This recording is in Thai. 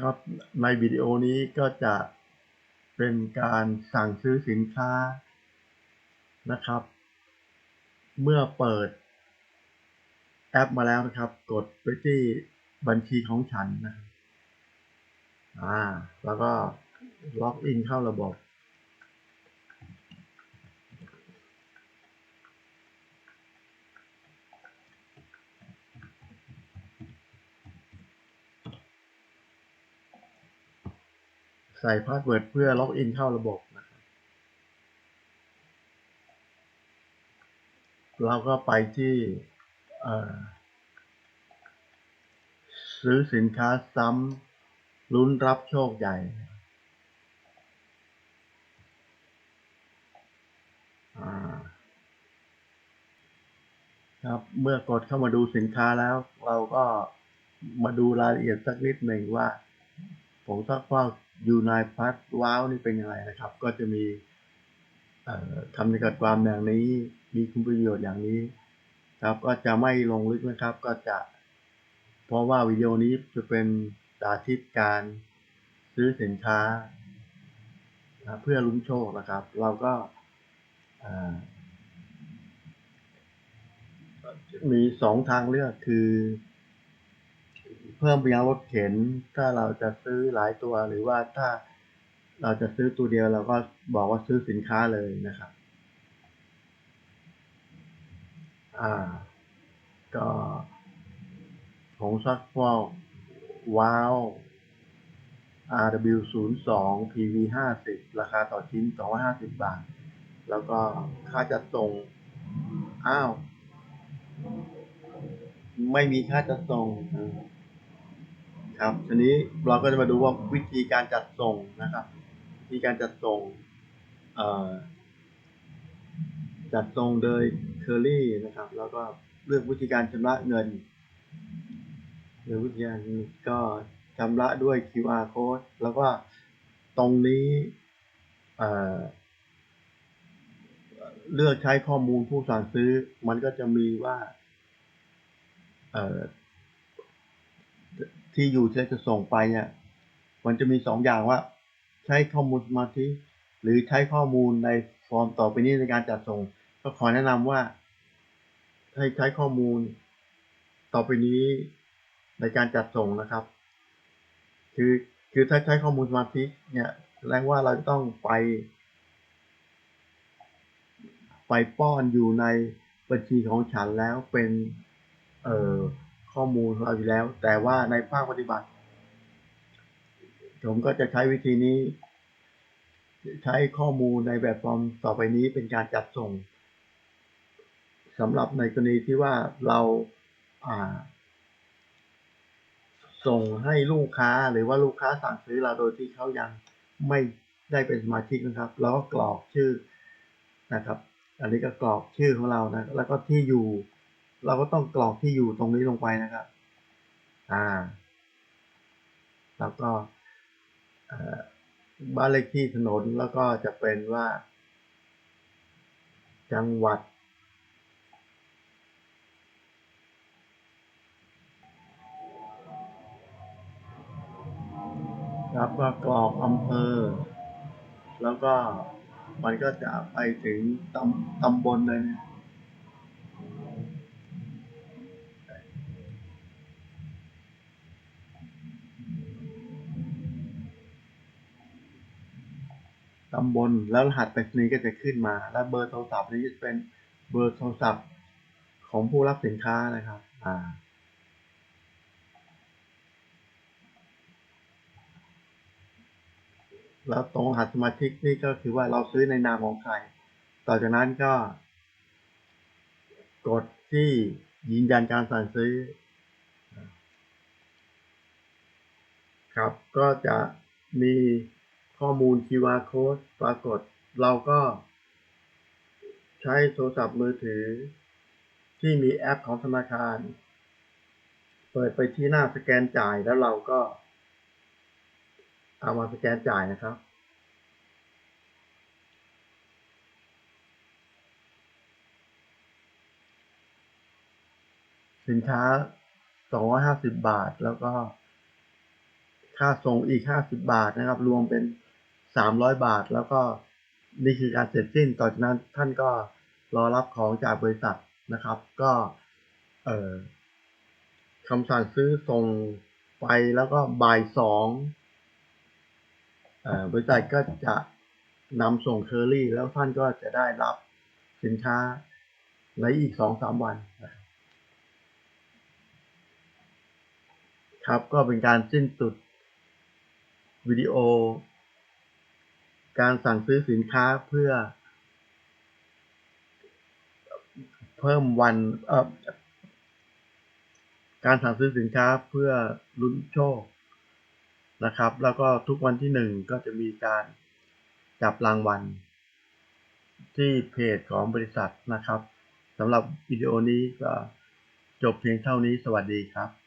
ครับในวิดีโอนี้ก็จะเป็นการสั่งซื้อสินค้านะครับ เมื่อเปิดแอปมาแล้วนะครับ กดไปที่บัญชีของฉันนะครับอ่าแล้วก็ล็อกอินเข้าระบบ ใส่พาสเวิร์ดเพื่อล็อกอินเข้าระบบนะครับเราก็ไปที่ซื้อสินค้าซ้ำลุ้นรับโชคใหญ่ครับ เมื่อกดเข้ามาดูสินค้าแล้ว เราก็มาดูรายละเอียดสักนิดหนึ่งว่าผงซักฟอก ยูไนพัทว้าวนี่เป็นยังไงนะครับ ก็จะมีเอ่อคำจำกัดความอย่างนี้มีคุณประโยชน์อย่างนี้ครับก็จะไม่ลงลึกนะครับ ก็จะเพราะว่าวิดีโอนี้จะเป็นสาธิตการซื้อสินค้า เพื่อลุ้นโชคนะครับ เราก็มีสองทางเลือกคือ พิ่มไปยังรถเข็น ถ้าเราจะซื้อหลายตัวหรือว่าถ้าเราจะซื้อตัวเดียวเราก็บอกว่าซื้อสินค้าเลยนะครับ อ่า ก็ผงซักฟอกว้าว RW 0 2 PV 50 ราคาต่อชิ้น 250 บาท แล้วก็ค่าจัดส่ง อ้าว ไม่มีค่าจัดส่ง ครับ ทีนี้เราก็จะมาดูว่าวิธีการจัดส่งนะครับวิธีการจัดส่งจัดส่งโดยเคอรี่นะครับ แล้วก็เลือกวิธีการชำระเงินหรือวิธีการก็ชำระด้วย QR code แล้วก็ตรงนี้เเลือกใช้ข้อมูลผู้สั่งซื้อ มันก็จะมีว่า ที่อยู่ที่จะส่งไปเนี่ยมันจะมีสองอย่างว่า ใช้ข้อมูลสมาธิหรือใช้ข้อมูลในฟอร์มต่อไปนี้ในการจัดส่ง ก็ขอแนะนำว่า ให้ใช้ข้อมูล ต่อไปนี้ในการจัดส่งนะครับ คือคือถ้าใช้ข้อมูลสมาธิเนี่ยแสดงว่าเราจะต้องไป ไปป้อนอยู่ในบัญชีของฉันแล้วเป็น เอ่อ ข้อมูลของเราอยู่แล้ว แต่ว่าในภาคปฏิบัติ ผมก็จะใช้วิธีนี้ ใช้ข้อมูลในแบบฟอร์มต่อไปนี้เป็นการจัดส่งสำหรับในกรณีที่ว่าเราอ่าส่งให้ลูกค้าหรือว่าลูกค้าสั่งซื้อเราโดยที่เขายังไม่ได้เป็นสมาชิกนะครับเราก็กรอกชื่อนะครับ อันนี้ก็กรอกชื่อของเรานะ แล้วก็ที่อยู่ เราก็ต้องกรอกที่อยู่ตรงนี้ลงไปนะครับ อ่า แล้วก็บ้านเลขที่ถนนแล้วก็จะเป็นว่า จังหวัด ครับก็กรอกอำเภอ แล้วก็มันก็จะไปถึงตำตำบลเลยนะ ตำบลแล้วรหัสไปรษณีย์ก็จะขึ้นมา แล้วเบอร์โทรศัพท์นี้จะเป็นเบอร์โทรศัพท์ของผู้รับสินค้านะครับอ่าแล้วตรงรหัสสมาชิกนี่ก็คือว่าเราซื้อในนามของใคร ต่อจากนั้นก็ กดที่ยืนยันการสั่งซื้อ ครับ ก็จะมี ข้อมูล QR code ปรากฏ เราก็ใช้โทรศัพท์มือถือ ที่มีแอปของธนาคาร เปิดไปที่หน้าสแกนจ่ายแล้วเราก็ เอามาสแกนจ่ายนะครับสินค้า 250 บาท แล้วก็ ค่าส่งอีก 50 บาทนะครับ รวมเป็น 300บาท แล้วก็นี่คือการเสร็จสิ้นต่อจากนั้นท่านก็รอรับของจากบริษัทนะครับ ก็เอ่อคำสั่งซื้อส่งไปแล้วก็บ่ายสองบริษัทก็จะนำส่งเคอรี่ แล้วท่านก็จะได้รับสินค้าในอีกสองสามวัน ครับครับก็เป็นการสิ้นสุดวิดีโอ การสั่งซื้อสินค้าเพื่อ เพิ่มวันเอ่อการสั่งซื้อสินค้าเพื่อลุ้นโชคนะครับ แล้วก็ทุกวันที่หนึ่งก็จะมีการจับรางวัล ที่เพจของบริษัทนะครับสำหรับวิดีโอนี้ก็จบเพียงเท่านี้สวัสดีครับ